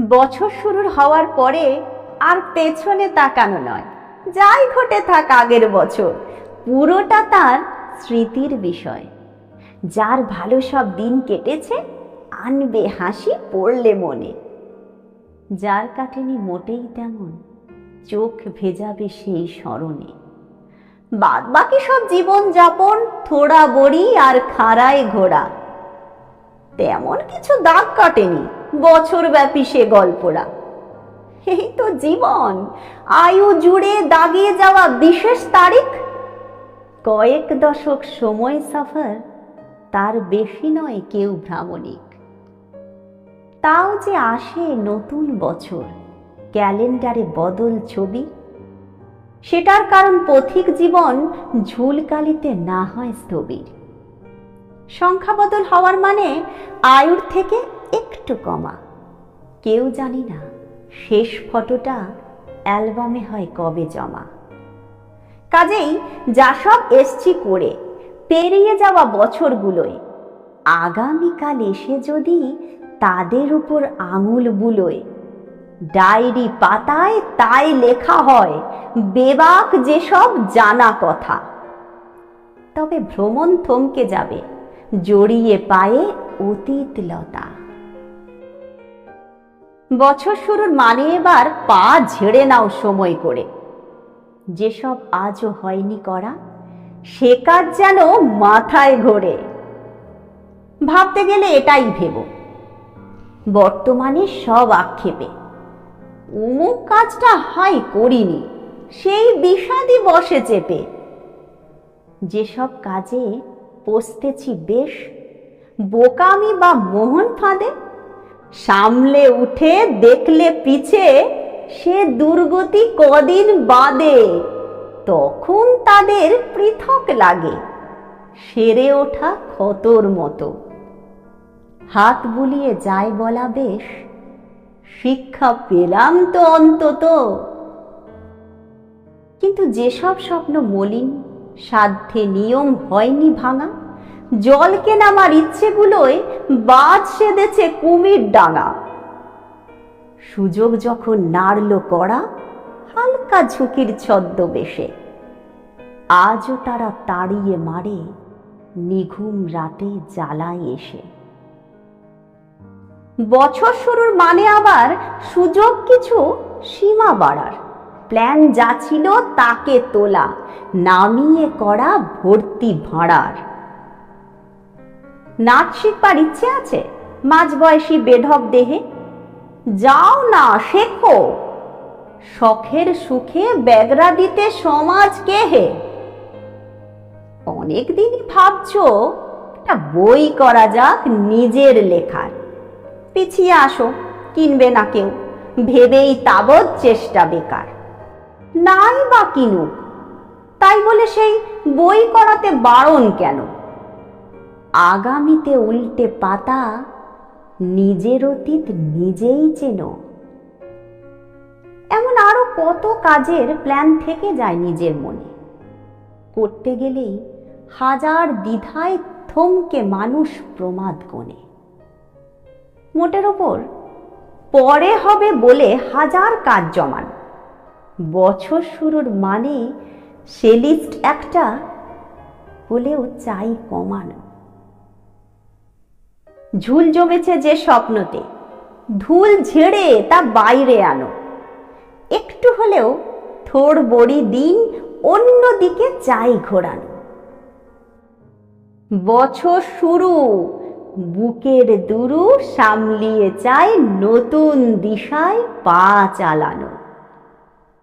বছর শুরুর হওয়ার পরে আর পেছনে তাকানো নয়। যাই ঘটে থাক আগের বছর, পুরোটা তার স্মৃতির বিষয়। যার ভালো সব দিন কেটেছে, আনবে হাসি পড়লে মনে। যার কাটেনি মোটেই তেমন, চোখ ভেজাবে সেই স্মরণে। বাদ বাকি সব জীবন যাপন থোড়া বড়ি আর খাড়ায় ঘোড়া। তেমন কিছু দাগ কাটেনি। বছর ব্যাপী সে গল্পরা এই তো জীবন। আয়ু জুড়ে দাগিয়ে যাওয়া বিশেষ তারিখ? কয়েক দশক সময় সফর, তার বেশি নয় কেউ ভ্রামণিক। তাও যে আসে নতুন বছর, ক্যালেন্ডারে বদল ছবি। সেটার কারণ পথিক জীবন ঝুলকালিতে না হয় স্থবির। সংখ্যা বদল হওয়ার মানে আয়ুর থেকে একটু কমা। কেউ জানি না, শেষ ফটোটা অ্যালবামে হয় কবে জমা। কাজেই যা সব এসছি করে, পেরিয়ে যাওয়া বছরগুলোয়, আগামীকাল এসে যদি তাদের উপর আঙুল বুলোয়, ডায়েরি পাতায় তাই লেখা হয়, বেবাক যেসব জানা কথা। তবে ভ্রমণ থমকে যাবে। জড়িয়ে পায়ে অতীত লতা। বছর শুরুর মানে এবার পা ঝেড়ে নাও সময় করে। যেসব আজও হয়নি করা, সে কাজ যেন মাথায় ঘোরে। ভাবতে গেলে এটাই ভেব। বর্তমানে সব আক্ষেপে। উমুক কাজটা হয় করিনি, সেই বিষাদই বসে চেপে। যেসব কাজে পস্তেছি বেশ। বোকামি বা মোহন ফাঁদে? সামলে উঠে দেখলে পিছে সে দুর্গতি কদিন বাদে। তখন তাদের পৃথক লাগে, সেরে ওঠা ক্ষতর মতো। হাত বুলিয়ে যায় বলা বেশ, শিক্ষা পেলাম তো অন্তত। কিন্তু যেসব স্বপ্ন মলিন, সাধ্যে নিয়ম হয়নি ভাঙা জলকে নামার ইচ্ছেগুলোয় বাজ সেদেছে কুমির ডাঙা সুযোগ যখন নাড়ল করা হালকা ঝুঁকির ছদ্মবেশে। আজও তারা তাড়িয়ে মারে, নিঘুম রাতে জ্বালায় এসে। বছর শুরুর মানে আবার সুযোগ কিছু সীমা বাড়ার। প্ল্যান যা ছিল তাকে তোলা, নামিয়ে করা ভর্তি ভাড়ার। নাচ শিখবার ইচ্ছে আছে? মাঝবয়সী বেঢপ দেহে? যাও না, শেখো। শখের সুখে ব্যাগরা দিতে সমাজ কে হে অনেক দিনই ভাবছ, একটা বই করা যাক নিজের লেখার। পিছিয়ে আসো, কিনবে না কেউ। ভেবেই তাবৎ চেষ্টা বেকার। নাই বা কিনুক। তাই বলে সেই বই করাতে বারণ কেন? আগামীতে উল্টে পাতা নিজের অতীত নিজেই চেনো। এমন আরও কত কাজের প্ল্যান থেকে যায় নিজের মনে। করতে গেলেই হাজার দ্বিধায় থমকে মানুষ প্রমাদ কোণে। মোটের ওপর, পরে হবে বলে হাজার কাজ জমান। বছর শুরুর মানে সে লিস্ট একটা হলেও চাই কমানো। ঝুল জমেছে যে স্বপ্নতে। ধুল ঝেড়ে তা বাইরে আনো। একটু হলেও থোর বড়ি দিন অন্যদিকে চাই ঘোরানো। বছর শুরু, বুকের দুরু সামলিয়ে চাই নতুন দিশায় পা চালানো।